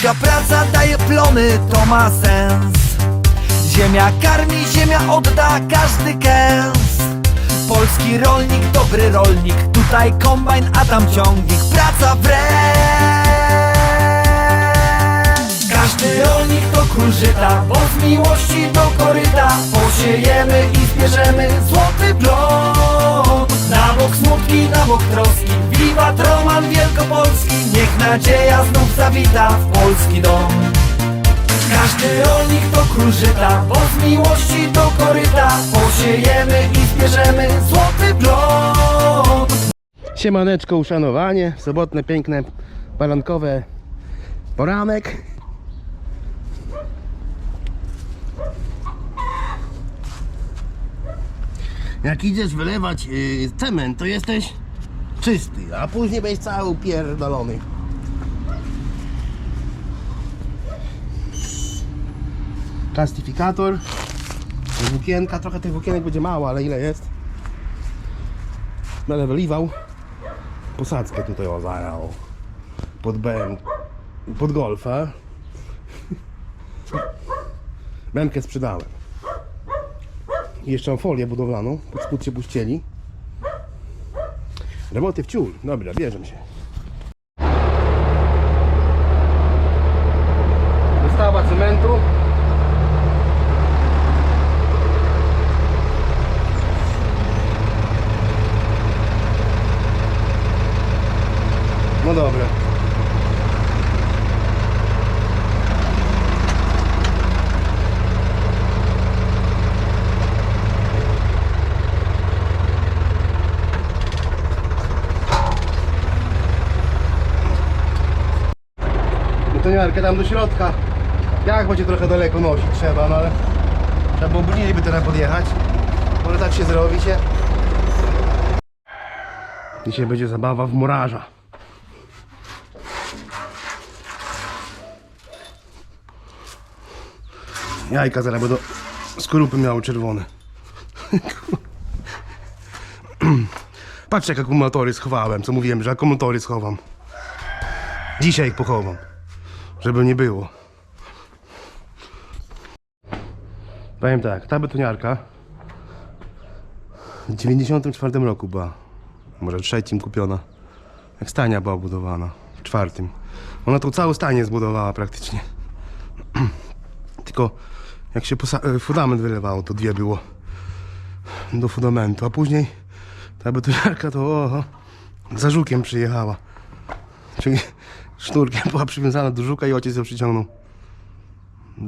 Ciężka praca daje plony, to ma sens. Ziemia karmi, ziemia odda każdy kęs. Polski rolnik, dobry rolnik Tutaj kombajn, a tam ciągnik. Praca w Każdy rolnik to król żyta Bo z miłości do koryta. Posiejemy i zbierzemy złoty plon Na bok smutki, na bok troski. Wiwat Roman Wielkopolski. Niech nadzieja znów zawita w polski dom. Każdy rolnik to król żyta, bo z miłości do koryta. Posiejemy i zbierzemy złoty plon Siemaneczko, uszanowanie, sobotne, piękne, barankowe poranek. Jak idziesz wylewać yy, cement, to jesteś czysty, a później będziesz cały upierdolony. Plastyfikator, włókienka, trochę tych włókienek będzie mało, ale ile jest? Będę wyliwał posadzkę tutaj o zarał pod BM, pod golfa. Bękę sprzedałem. I jeszcze mam folię budowlaną, pod spód się puścieli. Roboty w ciul. Dobra, bierzemy się. Wystawa cementu. No dobra. Betoniarkę tam do środka. Jak będzie trochę daleko nosić trzeba, no ale trzeba było bliżej by teraz podjechać. Może tak się zrobi się. Dzisiaj będzie zabawa w murarza. Jajka zaraz będą skorupy miały czerwone. Patrz jak akumulatory schowałem, co mówiłem, że akumulatory schowam. Dzisiaj ich pochowam, żeby nie było. Powiem tak, ta betoniarka w 94 roku była, może trzecim kupiona. Jak stania była budowana, w czwartym. Ona to całe stanie zbudowała praktycznie. Tylko jak się e, fundament wylewało, to dwie było do fundamentu, a później ta betoniarka to oho, za żukiem przyjechała. Czyli sznurkiem była przywiązana do żuka i ojciec ją przyciągnął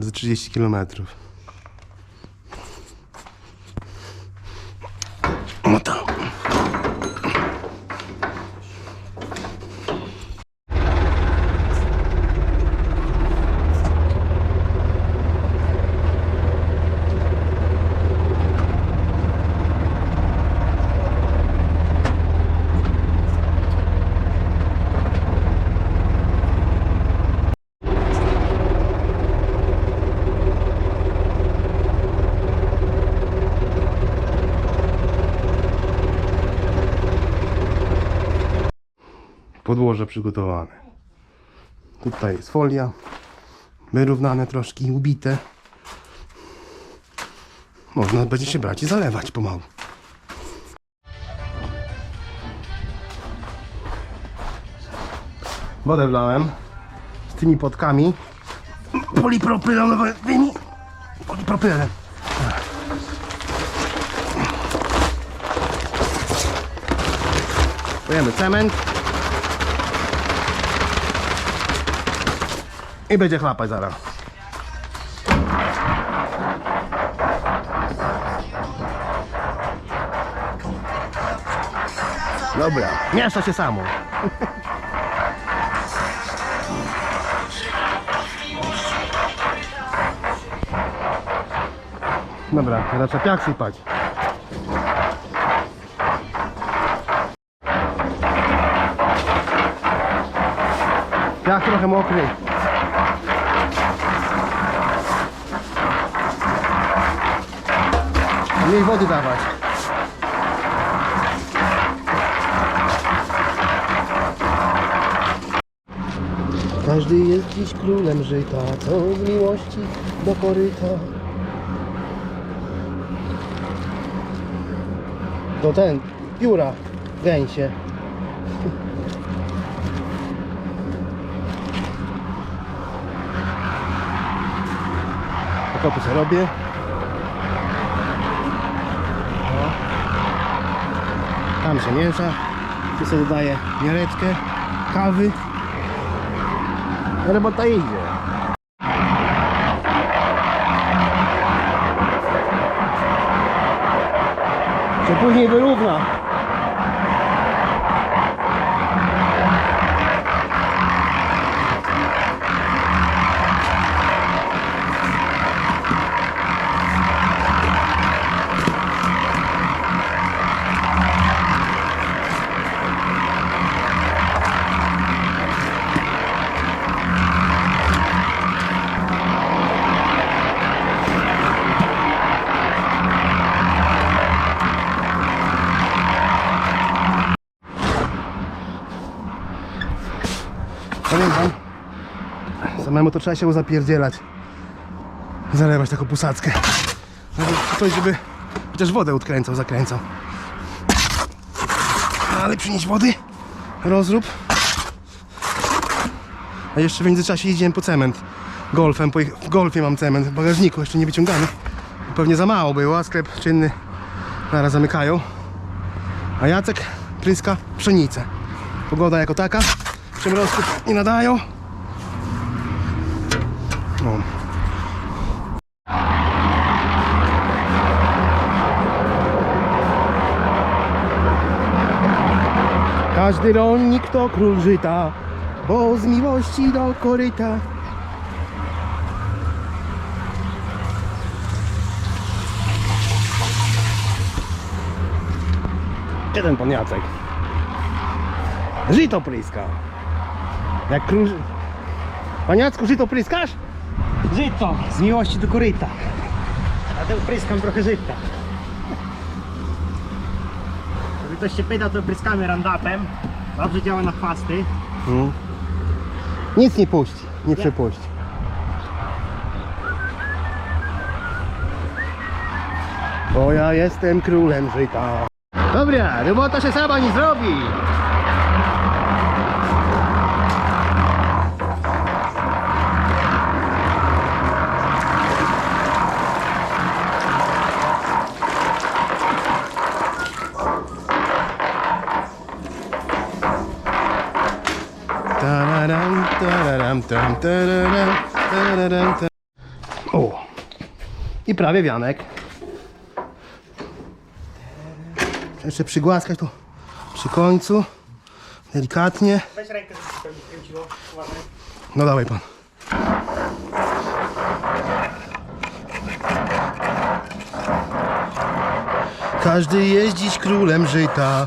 za 30 km. Podłoże przygotowane. Tutaj jest folia, wyrównane troszkę, ubite. Można będzie się brać i zalewać pomału. Wodę wlałem z tymi potkami polipropylenowymi. Polipropylenem. Pojemy cement. I będzie chlapać zaraz. Dobra, mieszcza się samo. Dobra, teraz trzeba piach sypać. Piach trochę mokry. Mniej wody dawać. Każdy jest dziś królem żyta, co z miłości do koryta. To ten, pióra, gęsie. Okopy co robię. Tam się miesza. Tu sobie dodaję miareczkę kawy. Robota idzie. Się później wyrówna. To trzeba się zapierdzielać. Zalewać taką posadzkę. Nawet ktoś, żeby chociaż wodę odkręcał, zakręcał. Ale przynieść wody, rozrób. A jeszcze w międzyczasie jeździłem po cement. Golfem, pojecha- w golfie mam cement, w bagażniku jeszcze nie wyciągany. Pewnie za mało było, a sklep czynny zaraz zamykają. A Jacek pryska pszenicę. Pogoda jako taka, przymrozków nie nadają. O. Każdy rolnik to król żyta, bo z miłości do koryta. Gdzie ten pan Jacek? Żyto pryska. Jak król... Pan Jacku, żyto pryskasz? Żyto, z miłości do koryta. A to pryskam trochę żyta. Jeżeli ktoś się pyta, to pryskamy randapem. Dobrze działa na chwasty. Mm. Nic nie puści, nie przepuści. Bo ja jestem królem żyta. Dobra, robota się sama nie zrobi. Tararam, tararam, tam, tararam, tararam, tam. O! I prawie wianek. Jeszcze przygłaskać to przy końcu. Delikatnie. Weź rękę, żeby się to kręciło. Uważaj. No dawaj pan. Każdy jest dziś królem żyta.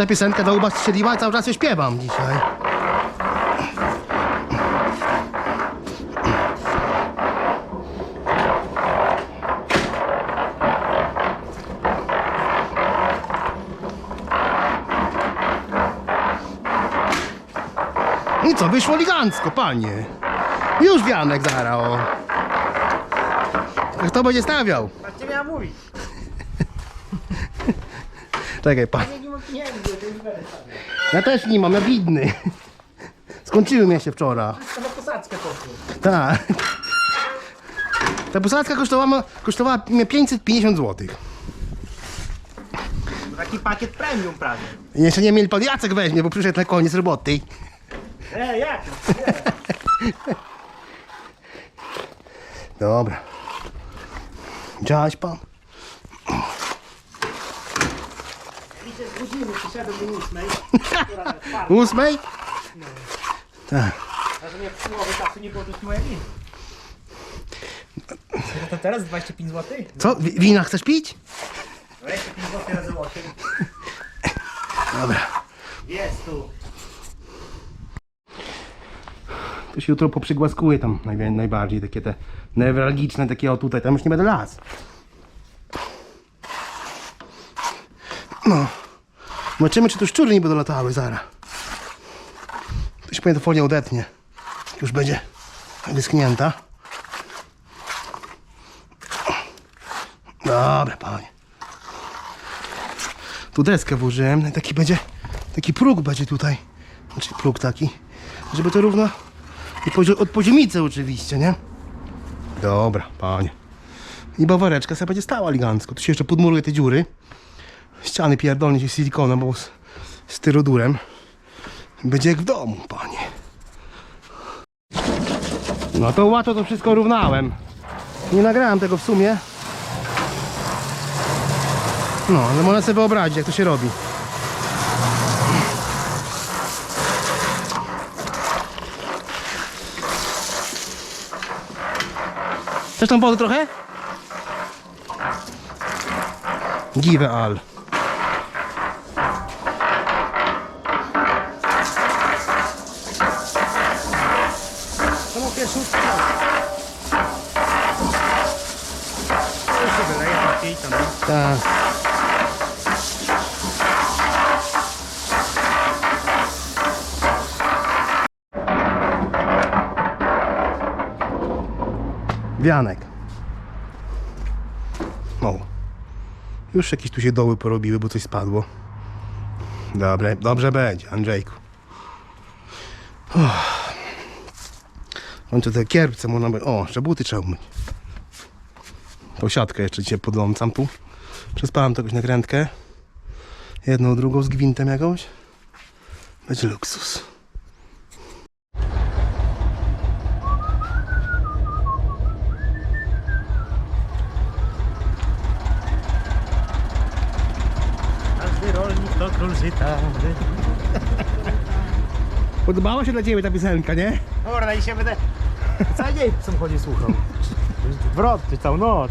Ta piosenka do łba strzeliła cały czas ją śpiewam dzisiaj. I co, wyszło elegancko, panie. Już wianek zarał. Kto będzie stawiał? Cię miałem mówić. Czekaj, pan. Nie, nie mam pieniędzy, to już będę stawiał. Ja też nie mam, ja widny. Skończyły mnie się wczoraj. To na posadzkę poszło. Tak. Ta posadzka kosztowała, kosztowała mnie 550 zł. Taki pakiet premium prawie. I jeszcze nie mieli pan Jacek weźmie, bo przyszedł na koniec roboty. E, jak? Dobra. Działać pan? Przyszedłem do ósmej. Ósmej? Tak. A że mnie w połowie czasu nie było, to jest moja wina. To teraz 25 zł? Co? Wi- Wina chcesz pić? 25 zł razy 8. Dobra. Jest tu. To się jutro poprzygłaskuje tam najbardziej, takie te newralgiczne, takie o tutaj, tam już nie będę las. No. Zobaczymy, czy tu szczury nie będą latały zaraz. Ktoś pewnie to folię odetnie. Już będzie wyschnięta. Dobra, panie. Tu deskę włożyłem, no taki będzie, taki próg będzie tutaj. Znaczy próg taki, żeby to równo od poziomicy oczywiście, nie? Dobra, panie. I bawareczka sobie będzie stała elegancko. Tu się jeszcze podmuruje te dziury. Ściany pierdolnie się silikonem, bo z styrodurem. Będzie jak w domu, panie. No to łatwo to wszystko równałem. Nie nagrałem tego w sumie. No, ale można sobie wyobrazić, jak to się robi. Chcesz wody trochę? Give all. Wianek. O. Już jakieś tu się doły porobiły, bo coś spadło. Dobre, dobrze będzie, Andrzejku. Uff. Kończę te kierpce, można by... O, jeszcze buty trzeba umyć. Tą jeszcze dzisiaj podłączam tu. Przespałem to jakąś nakrętkę. Jedną, drugą z gwintem jakąś. Będzie luksus. Żyta. Podobała się dla Ciebie ta piosenka, nie? Dobra, dzisiaj będę cały dzień w samochodzie słuchał. Wrot, czy całą noc.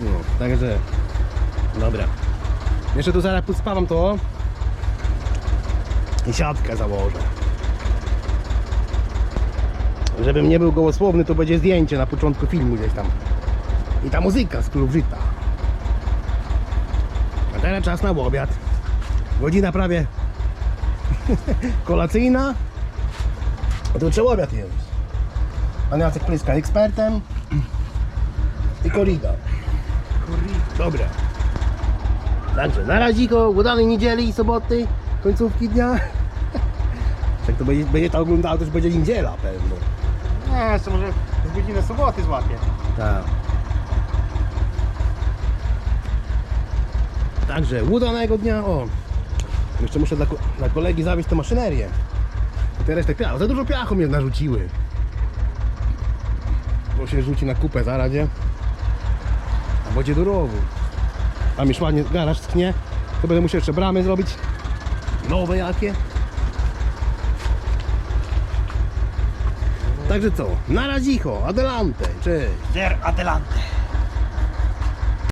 No, także... Dobra. Jeszcze tu zaraz podspawam to. I siatkę założę. Żebym nie był gołosłowny, to będzie zdjęcie na początku filmu gdzieś tam. I ta muzyka z klub żyta. A teraz czas na obiad. Godzina prawie kolacyjna. A to trzeba obiad jeść. Pan Jacek Pryska ekspertem. I korida. Dobra. Także na razie, udanej niedzieli i soboty, końcówki dnia. Jak to będzie, będzie to oglądało, to już będzie niedziela pewno. Nie, jeszcze może z godziny soboty złapię. Tak. Także udanego dnia. O, jeszcze muszę dla, dla kolegi zawieźć tę maszynerię. Te piach, za dużo piachu mnie narzuciły. Bo się rzuci na kupę zaraz, nie? A będzie do rowu. Tam już ładnie garaż tchnie. To będę musiał jeszcze bramy zrobić. Nowe jakie. Także co? Na razicho, adelante, cześć. Der adelante.